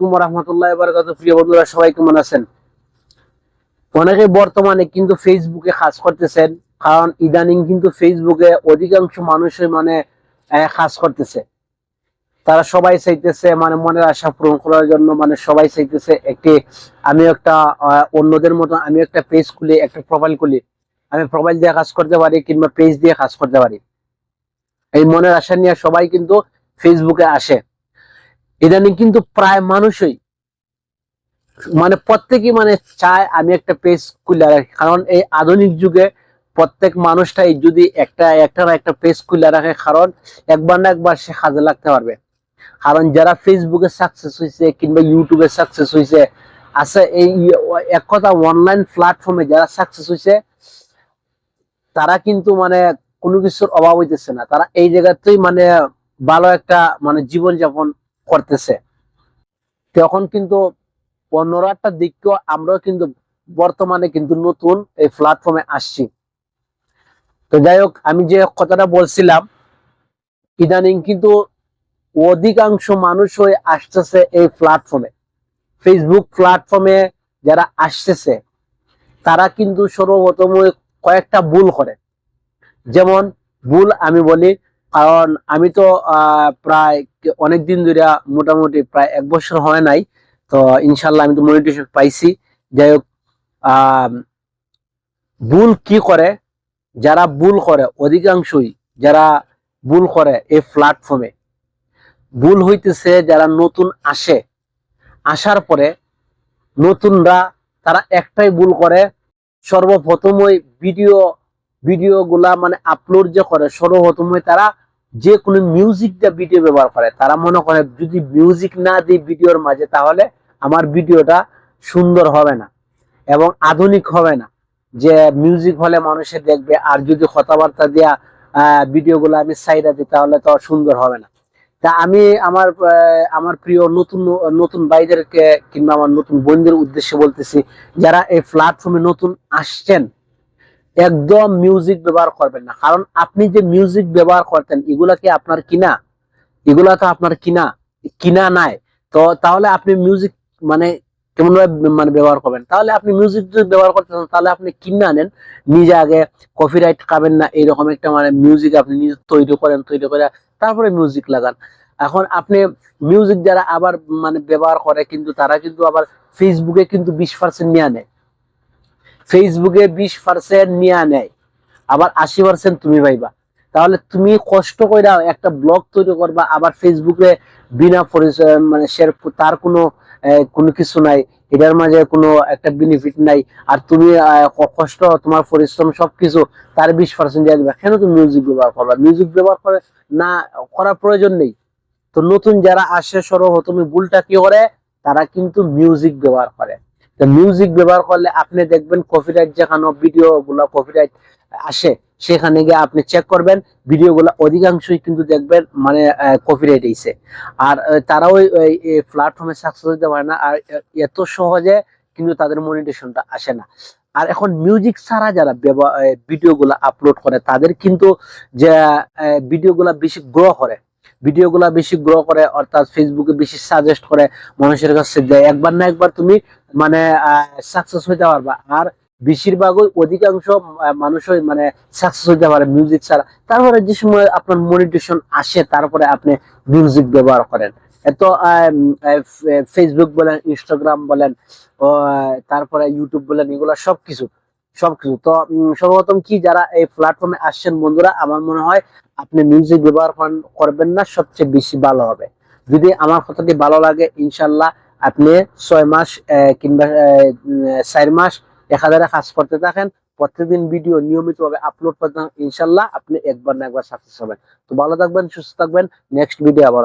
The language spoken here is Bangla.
আলাইকুম রহমতুল্লাহ প্রিয় বন্ধুরা, সবাই কেমন আছেন? অনেকে বর্তমানে কিন্তু ফেসবুকে করতেছেন, কারণ ইদানিং কিন্তু ফেসবুকে অধিকাংশ মানুষই মানে কাজ করতেছে। তারা সবাই চাইতেছে মানে মনের আশা পূরণ করার জন্য মানে সবাই চাইতেছে একটি, আমি একটা অন্যদের মতো আমি একটা পেজ খুলি, একটা প্রোফাইল খুলি। আমি প্রোফাইল দিয়ে কাজ করতে পারি কিংবা পেজ দিয়ে কাজ করতে পারি। এই মনের আশা নিয়ে সবাই কিন্তু ফেসবুকে আসে। ইদানিং কিন্তু প্রায় মানুষই মানে প্রত্যেকই মানে চায় আমি একটা পেজ খুলে রাখি। কারণ এই আধুনিক যুগে প্রত্যেক মানুষটাই যদি একটা একটা না একটা পেজ খুলে রাখে, কারণ একবার না একবার সে কাজে লাগতে পারবে। কারণ যারা ফেসবুকে সাকসেস হয়েছে কিংবা ইউটিউবে সাকসেস হয়েছে আছে এই এক কথা অনলাইন প্ল্যাটফর্মে যারা সাকসেস হয়েছে তারা কিন্তু মানে কোনো কিছুর অভাব হইতেছে না। তারা এই জায়গাতেই মানে ভালো একটা মানে জীবন যাপন করতেছে। তখন কিন্তু অন্যরা একটা দিককেও আমরাও কিন্তু বর্তমানে কিন্তু নতুন এই প্ল্যাটফর্মে আসছি। তো যাই হোক, আমি যে কথাটা বলছিলাম, ইদানিং কিন্তু অধিকাংশ মানুষ হয়ে আসতেছে এই প্ল্যাটফর্মে ফেসবুক প্ল্যাটফর্মে যারা আসতেছে, তারা কিন্তু সর্বপ্রথম কয়েকটা ভুল করে। যেমন ভুল আমি বলি কারণ আমি তো প্রায় অনেক দিন ধরে মোটামুটি প্রায় এক বছর হয় নাই, তো ইনশাল্লাহ আমি তো মনিটেশন পাইছি। যাই হোক ভুল কি করে? যারা ভুল করে, অধিকাংশই যারা ভুল করে এই প্ল্যাটফর্মে ভুল হইতেছে যারা নতুন আসে, আসার পরে নতুনরা তারা একটাই ভুল করে সর্বপ্রথমই ভিডিও ভিডিও গুলা মানে আপলোড যে করে সর্বপ্রথমই তারা যে কোনো মিউজিক দিয়ে ভিডিও ব্যবহার করে। তারা মনে করে, যদি মিউজিক না দিই ভিডিওর মাঝে, তাহলে আমার ভিডিওটা সুন্দর হবে না এবং আধুনিক হবে না। যে মিউজিক হলে মানুষে দেখবে, আর যদি কথাবার্তা দেওয়া ভিডিওগুলো আমি সাইডা দিই, তাহলে তো সুন্দর হবে না। তা আমি আমার আমার প্রিয় নতুন নতুন ভাইদেরকে কিংবা আমার নতুন বোনদের উদ্দেশ্যে বলতেছি, যারা এই প্ল্যাটফর্মে নতুন আসছেন একদম মিউজিক ব্যবহার করবেন না। কারণ আপনি যে মিউজিক ব্যবহার করতেন, এগুলা কি আপনার কিনা? এগুলা তো আপনার কিনা? কিনা নাই। তো তাহলে আপনি মিউজিক মানে কেমন মানে ব্যবহার করবেন? তাহলে আপনি মিউজিক যদি ব্যবহার করতে চান, তাহলে আপনি কিনে আনেন নিজে আগে কপিরাইট খাবেন না এইরকম একটা মানে মিউজিক আপনি নিজে তৈরি করেন, তৈরি করে তারপরে মিউজিক লাগান। এখন আপনি মিউজিক যারা আবার মানে ব্যবহার করে, কিন্তু তারা কিন্তু আবার ফেসবুকে কিন্তু বিশ পার্সেন্ট নিয়ে নেয় ফেসবুকে বিশ পার্সেন্ট নিয়ে নেয়। আবার আশি পার্সেন্ট তুমি পাইবা। তাহলে তুমি কষ্ট করে একটা ব্লগ তৈরি করবা, আবার ফেসবুকে বিনা পরিচয় মানে সে তার কোনো কোনো কিছু নাই, এটার মাঝে কোনো একটা বেনিফিট নাই, আর তুমি কষ্ট, তোমার পরিশ্রম সবকিছু তার বিশ পার্সেন্ট দিয়ে দিবা। কেন তুমি মিউজিক ব্যবহার করবা? মিউজিক ব্যবহার করে না, করার প্রয়োজন নেই। তো নতুন যারা আসে সর্বপ্রথমে ভুলটা কি করে? তারা কিন্তু মিউজিক ব্যবহার করে। মিউজিক ব্যবহার করলে আপনি দেখবেন কপিরাইট যেখানে ভিডিও গুলা কপিরাইট আসে, সেখানে গিয়ে আপনি চেক করবেন ভিডিও গুলা অধিকাংশই কিন্তু দেখবেন মানে কপিরাইট হয়েছে আর তারাও এই প্ল্যাটফর্মে সাকসেস হতে পারে না, আর এত সহজে কিন্তু তাদের মনিটেশনটা আসে না। আর এখন মিউজিক ছাড়া যারা ভিডিও গুলা আপলোড করে, তাদের কিন্তু যে ভিডিও গুলা বেশি গ্রো করে ভিডিও গুলা বেশি গ্রো করে, অর্থাৎ ফেসবুকে বেশি সাজেস্ট করে, মানুষের কাছে দেয়। একবার না একবার তুমি মানে সাকসেস হইতে পারবা। আর বেশিরভাগই অধিকাংশ মানুষই মানে সাকসেস হইতে পারে মিউজিক ছাড়া। তারপরে যে সময় আপনার মনিটেশন আসে, তারপরে আপনি মিউজিক ব্যবহার করেন। এত ফেসবুক বলেন ইনস্টাগ্রাম বলেন তারপরে ইউটিউব বলেন, এগুলা সবকিছু। সবকিছু তো সর্বপ্রথম কি যারা এই প্ল্যাটফর্মে আসছেন বন্ধুরা, আমার মনে হয় আপনি মিউজিক ব্যবহার করবেন না, সবচেয়ে বেশি ভালো হবে। যদি আমার কথাটি ভালো লাগে, ইনশাল্লাহ আপনি ছয় মাস কিংবা চার মাস এক হাজারে কাজ করতে থাকেন প্রত্যেকদিন ভিডিও নিয়মিত ভাবে আপলোড করতে থাকেন, ইনশাল্লাহ আপনি একবার না একবার সাকসেস হবেন। তো ভালো থাকবেন, সুস্থ থাকবেন নেক্সট ভিডিও আবার।